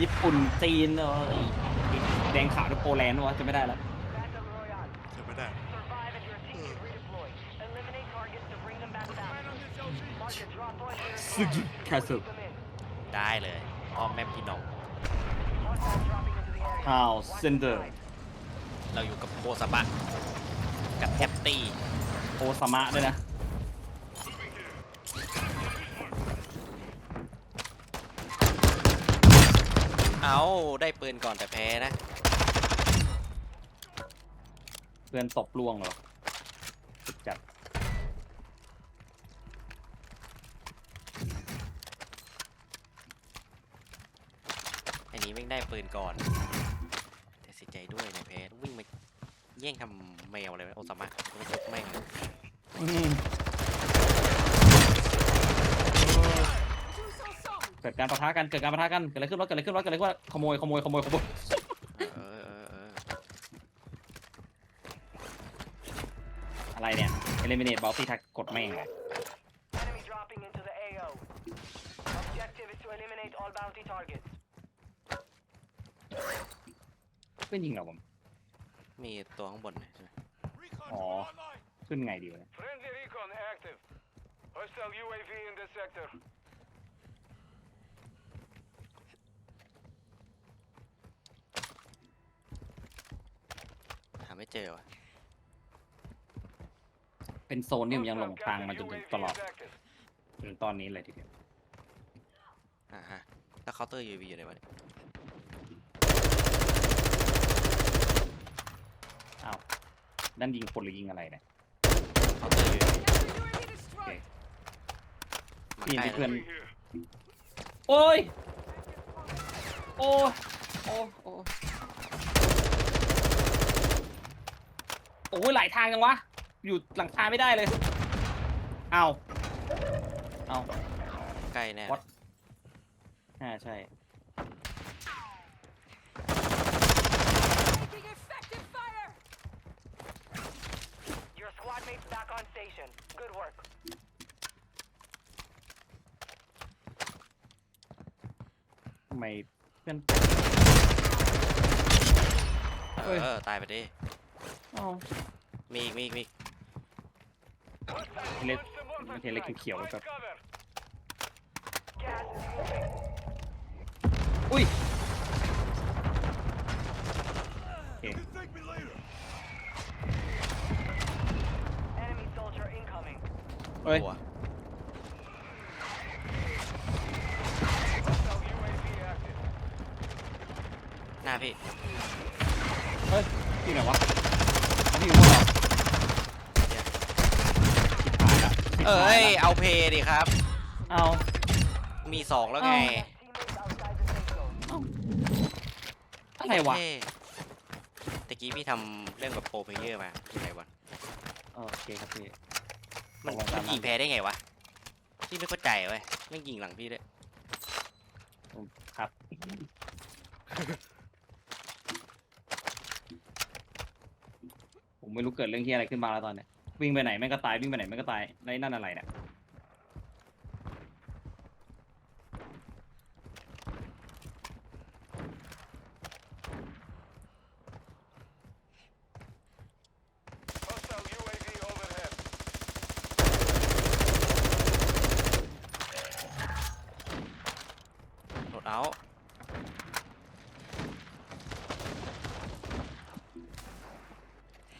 ญี่ปุ่นจีนเออไอ้แดงขาวด้วยโปแลนด์วะจะไม่ได้แล้ว Battle Royale. จะไม่ได้ Survive and your team can redeploy. Eliminate targets to bring them back down. Mark a drop point here. ซึกิคาสึ Them in. ได้เลยอ้อมแม่พี่น้อง Hostiles dropping into the area. ฮาว Watch เซนเดอ the ร์ skies. เราอยู่กับโคสบะกับแทปตี้โอซามะด้วยนะ เอาได้ปืนก่อนแต่แพ้นะ เพื่อนตบล่วงเหรอสุดจัดอันนี้แม่งได้ปืนก่อน แต่เสียใจด้วยในแพ้วิ่งมาแย่งทำแมวเลยโอซามะไม่จบแม่งเลยอืม กิดการประทะกันเกิดการประทะกันเกิดอะไรขึ้นวะเกิดอะไรขึ้นวะเกิดอะไรขึ้นวะขโมยขโมยขโมยขโมยเออเออเอออะไรเนี่ย eliminate bounty tag กดแม่งเลย Enemy dropping into the AO. Objective is to eliminate all bounty targets. เพื่อนยิงเหรอผม มีตัวข้างบนนะใช่ไหมอ๋อขึ้นไงดีวะเนี่ย Friendly recon active. Hostile UAV in the sector. ไม่เจอวะเป็นโซนที่ผมยังหลงทางมาจนถึงตลอดจนตอนนี้เลยทีเดียวอ่าฮะแล้วเคาน์เตอร์ UAV อยู่ไหนวะเนี่ยอ้าวนั่นยิงคนหรือยิงอะไรเนี่ยเคาน์เตอร์ UAV โอเคมานี่ใกล้ที่เพื่อนเลยโอ้ยโอ้ยโอ้ยโอ้ย โอ้ยหลายทางจังวะ อยู่หลังคาไม่ได้เลย เอาเอาใกล้แน่ What? อ่าใช่ Your squad mates back on station. Good work. ทำไมเพื่อน เอเอ้ยอตายไปดิเอ้า มีอีกมีอีกมีอีกเล็กมันเห็นเล็กเขียวๆแบบ Gas is moving. อุ้ยโอเค Enemy soldier incoming. เฮ้ยหัว Hostile UAV active. หน้าพี่ เฮ้ยที่ไหนวะเอาที่อยู่บนเหรอชิบหายละชิบ เอ้หายยละเอาเพย์ดิครับ เอามีสองแล้วไงเอ้า Teammates outside the safe zone. อะไรวะเท่ตะกี้พี่ทำเรื่องแบบโปรเพลเยอร์มาที่ไหนวะโอเคครับพี่ มันตกลงตามมันนั้นยิงแพ้ได้ไงวะ พี่ไม่เข้าใจเว้ยไม่งยิงหลังพี่ด้วยครับ ผมไม่รู้เกิดเรื่องที่อะไรขึ้นมาแล้วตอนเนี้ย วิ่งไปไหนแม่งก็ตายวิ่งไปไหนแม่งก็ตายในนั่นอะไรเนี่ยโหลดเอา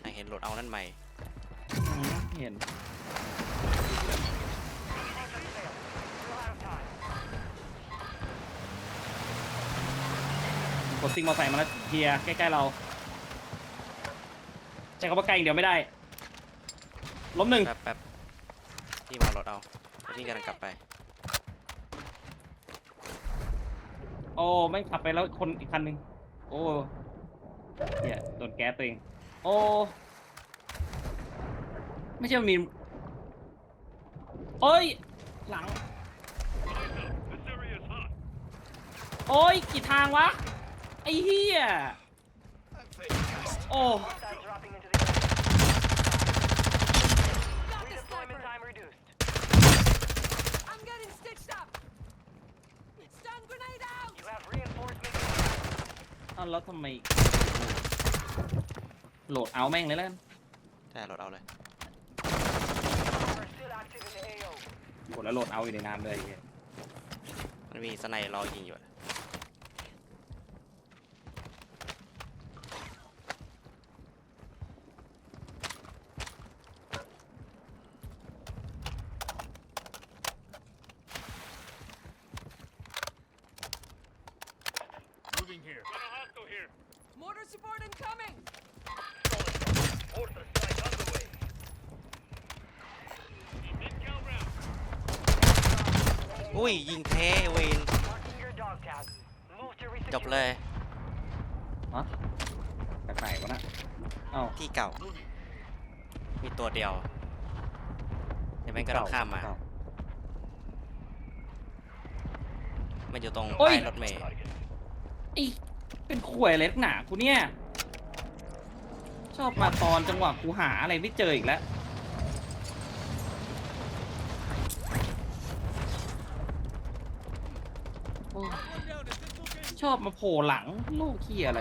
ไอเห็นโหลดเอานั่นใหม่ เห็น Still out of time. กดซิงมอไซค์มาแล้วเฮียใกล้ๆเราใช้คำว่าใกล้อย่างเดียวไม่ได้ ล้มหนึ่งแป๊บแป๊บพี่มาโหลดเอาแล้วพี่กำลังกลับไป โอ้แม่งขับไปแล้วคนอีกคันหนึ่งโอ้เฮียโดนแก๊สตัวเอง โอ้ ไม่ใช่มันมีโอ้ย หลัง โอ้ย กี่ทางวะ ไอ้เฮียโอ้ Hostiles dropping into the area. Redeployment time reduced. I'm getting stitched up. Stun grenade out. You have reinforcements าวแล้วทำไม โหลดเอาแม่งเลยแล้วกันแต่รถเอาเลย Are still active in the AO. กดแล้วโหลดเอาอยู่ในน้ำเลยไอ้เหี้ยมันมีสไนรอยิงอยู่อะ อุ้ยยิงแท้เวน Marking your dog tag. Move to จบ resecure. เลยฮะจากไหนวะน่ะเอ้าที่เก่า มีตัวเดียวเดี๋ยวแม่งก็ต้องข้ามมาเก่มันอยู่ตรงโอ้ย ป้ายรถเมล์ไอ้เป็นข่วยอะไรนักหนากูเนี่ย ชอบมาตอนจังหวะกูหาอะไรไม่เจออีกแล้วโอ้ย ชอบมาโผล่หลังลูกขี้ยอะไร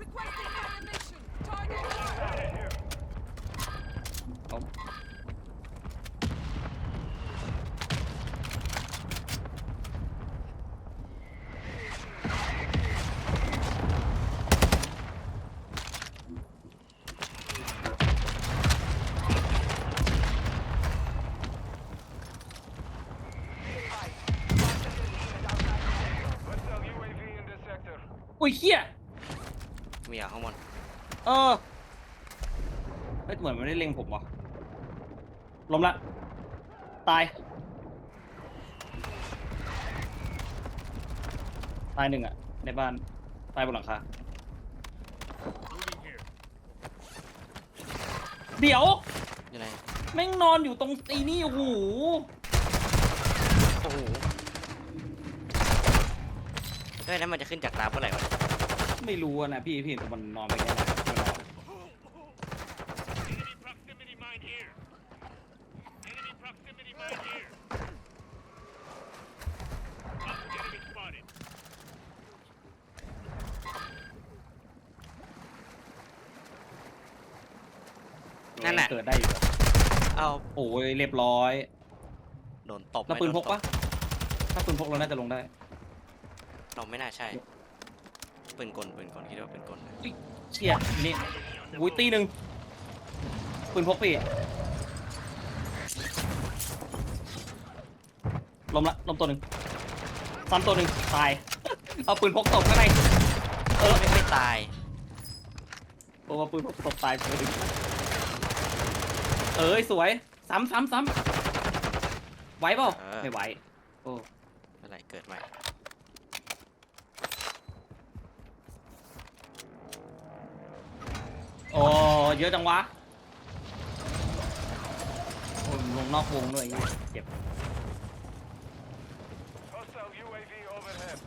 Requesting ammunition. Target marked. เอา อุ้ยเขี้ยมีอะข้างบนเออเฮ้ยเหมือนมันไม่ได้เล็งผมว่ะล้มละ ตาย ตายหนึ่งอะในบ้าน ตายบนหลังคา เดี๋ยว อยู่ไหนแม่งนอนอยู่ตรงไอ้นี่โอ้โหโอ้โหเฮ้ยแล้วมันจะขึ้นจากน้ำเมื่อไหร่วะ ไม่รู้อะนะพี่พี่แต่มันนอนไปแค่ไหนมันนอน Enemy proximity mine here. Enemy proximity mine here. Up, enemy spotted. นั่นน่ะเกิดได้อยู่เอาโอ้ยเรียบร้อยโดนตบแล้วไม่ปืนโดพกตบปะถ้าปืนพกเราน่าจะลงได้ เราไม่น่าใช่ ปืนกลปืนกลคิดว่าปืนกลนะเชี่ยนี่อุ้ยตีหนึ่งปืนพกพี่ล้มละล้มตัวหนึ่งซ้ำตัวหนึ่งตาย เอาปืนพกตบข้างในเออไม่ไม่ตายโอ้เอาปืนพกตบตายตัวหนึ่งเอ้ยสวย ซ้ำซ้ำซ้ำไหวเปล่าเออไม่ไหวโอ้อะไรเกิดใหม่ โอ้ เยอะจังวะโอ้ยลงนอกวงด้วยไอ้เหี้ยเจ็บ Hostile UAV overhead.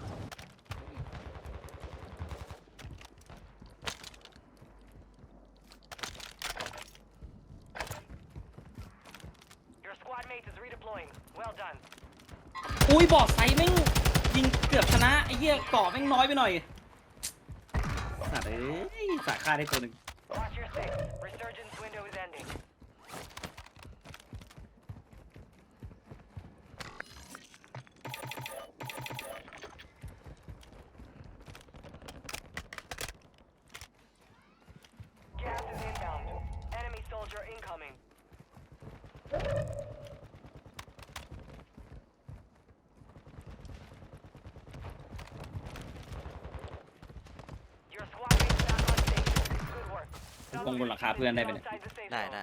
Your squad mate is redeploying. Well done. อุ้ยบอดไซส์แม่งยิงเกือบชนะไอ้เหี้ยเกาะแม่งน้อยไปหน่อยสัตว์เอ้ยสาค่าได้ตัวหนึ่ง Resurgence window is ending. ลงบนหลังคาเพื่อนได้ไหมเนี่ยได้ได้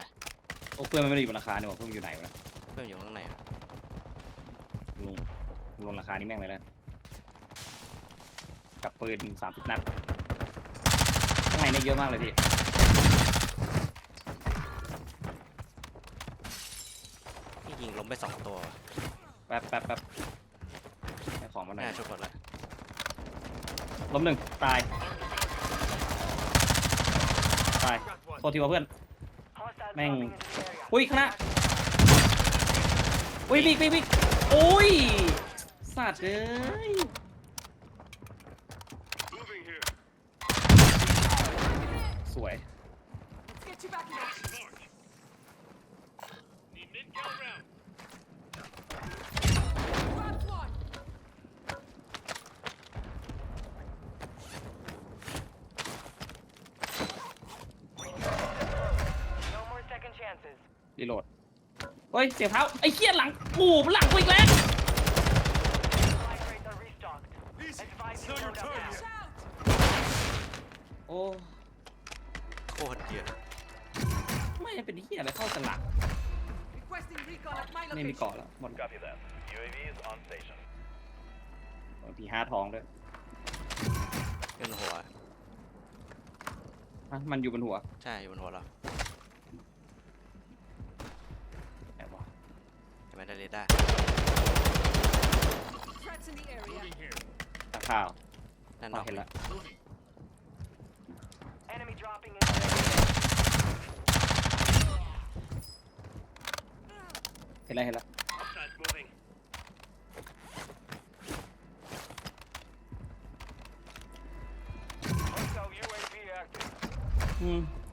โอ้เพื่อนมันไม่ได้อยู่บนหลังคาเนี่ยว่ะเพื่อนมันอยู่ไหนวะเพื่อนอยู่ข้างในอะลงลงหลังคานี่แม่งเลยแล้วกับปืนสามสิบนัดข้างในเนี่ยเยอะมากเลยพี่พี่ยิงล้มไปสองตัวแป๊บแป๊บแป๊บให้ของมาหน่น่าอยชุดหมดเลยล้มหนึ่งตาย ตาย Got one. โทษทีว่าเพื่อน Hostiles Meng. dropping into the area. อุ้ยข้างหน้าอุ้ยบิ๊กบิ๊กบิ๊กโอ้ยสัตว์เอ้ย Moving here. สวย Let's get you back in action. March. Need mid-cal round. Round รีโหลดเฮ้ยเสียงเท้าไอ้เคี้ยหลังโอ้โหหลังกูอีกแล้ว Supply crates are restocked. Advise you load up now. Shout. โอ้โคตรเยอะไม่เป็นเฮียอะไรเข้าสลัก Requesting recon at my ไม่มี location. เกาะแล้วหมด Copy that. UAV is on station. ปีห้าทองด้วยเงินหัวอะมันอยู่บนหัว ใช่อยู่บนหัวเรา ไหมได้เรดาร์ Threats in the area. Moving here. ตาข้าวนั่นอ๋นออกเห็นละ Moving. Enemy dropping in. เห็นละเห็นละ Upside's moving. Hostile UAV active. อืม Counter UAV.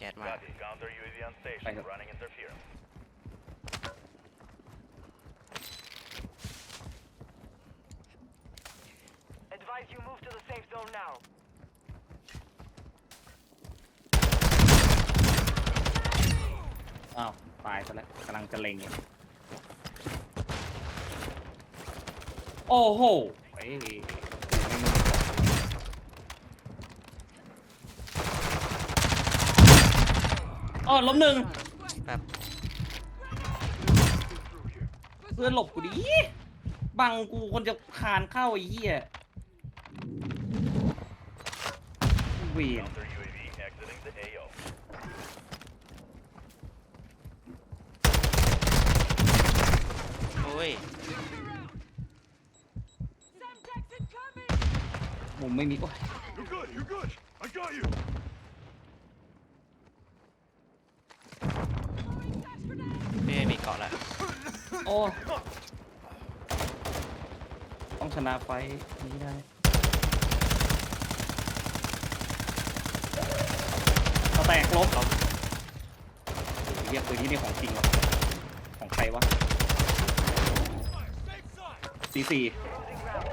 แก๊สมา Copy. Counter UAV on station. Right. Running interference. Advise you move to the safe zone now. อ้าว ตายซะแล้วกำลังจะเล็งอยู่โอ้โหเอ้ย อ๋อล้มหนึ่งแป๊บเพื่อนหลบกูดิบังกูคนจะคานเข้าไอ้เหี้ยเวียน Counter UAV exiting the AO. โอ้ย Sam Jackson coming. มุมไม่มีโอ้ย You're good. You're good. I got you. Throwing flash grenade. พี่ไม่มีเกาะแล้วโอ้ต้องชนะไฟท์นี้ได้เอาแตกลบเราเรียกปืนนี้นี่ของจริงวะของใครวะ Safe side. ซีซี Losing ground.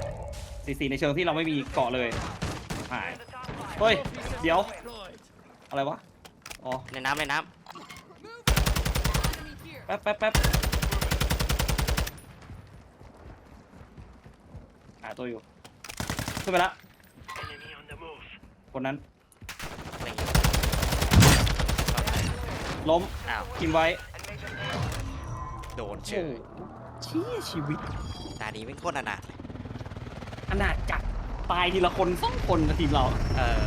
ซีซีในเชิงที่เราไม่มีเกาะเลยหาย The top five. เฮ้ย เดี๋ยว อะไรวะ อ๋อ ในน้ำในน้ Move. Enemy here. แป๊บแป๊บแป๊บหาตัวอยู่ขึ้นไปละ Enemy on the move. คนนั้นำอะไรอย่างงี้เข้าใจล้มอ้าวกินไว้ And make them pay. โดนเฉโอ้ยเชี่ยชีวิตตานี้เป็นโคตรอนาถอนาจจัดตายทีละคนสองคนนะทีมเรา เออ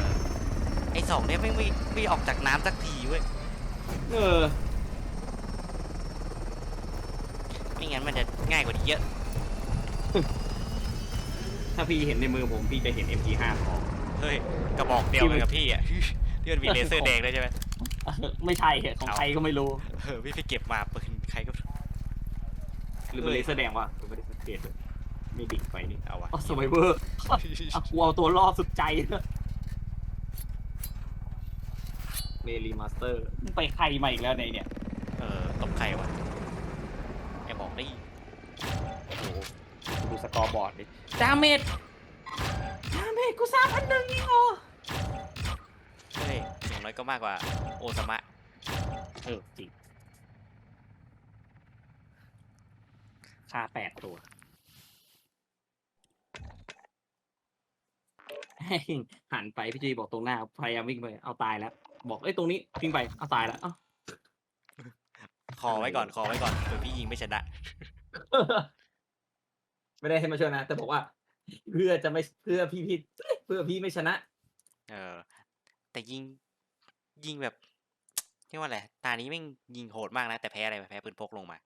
ไอสองเนี่ยไม่ไม่ไม่ออกจากน้ำสักทีเว้ยเออ ไม่งั้นมันจะง่ายกว่านี้เยอะ ถ้าพี่เห็นในมือผมพี่จะเห็น MP5 ของ เฮ้ย กระบอกเดียวกันกับพี่อะ ที่มันมีเลเซอร์แดงด้วยใช่ไหมเออไม่ใช่อะของเอา ใครก็ไม่รู้ เออพี่ไปเก็บมาปืนใครก็หรือเป็นเลเซอร์แดงวะหรือไม่ได้สังเกตเลยมีดิ่งไปนี่เอาวะ อ๋อสมัยเวอร์อะกูเอาตัวรอดสุดใจเมรีมาสเตอร์ ไปใครมาอีกแล้วในเนี่ย เออตบใครวะไอบอกได้ โอ้โห ดูสกอร์บอร์ดดิดาเมจดาเมจกูสามพันหนึ่งนี่เหรอเฮ้ยอย่างน้อยก็มากกว่าโอซามะเออจริงค่าแปดตัวแม่งหันไปพี่จีบอกตรงหน้าพยายามวิ่งไปเอาตายแล้ว บอกเอ้ยตรงนี้วิ่งไปเอาตายแล้วเอ้าคอไว้ก่อนคอไว้ก่อนเผื่อพี่ยิงไม่ชนะ ไม่ได้ให้มาช่วยนะ แต่บอกว่า เพื่อจะไม่เพื่อพี่พี่เพื่อพี่ไม่ชนะ เออ แต่ยิงยิงแบบเรียกว่าอะไรตานี้แม่งยิงโหดมากนะ แต่แพ้อะไรวะแพ้ปืนพกลงมา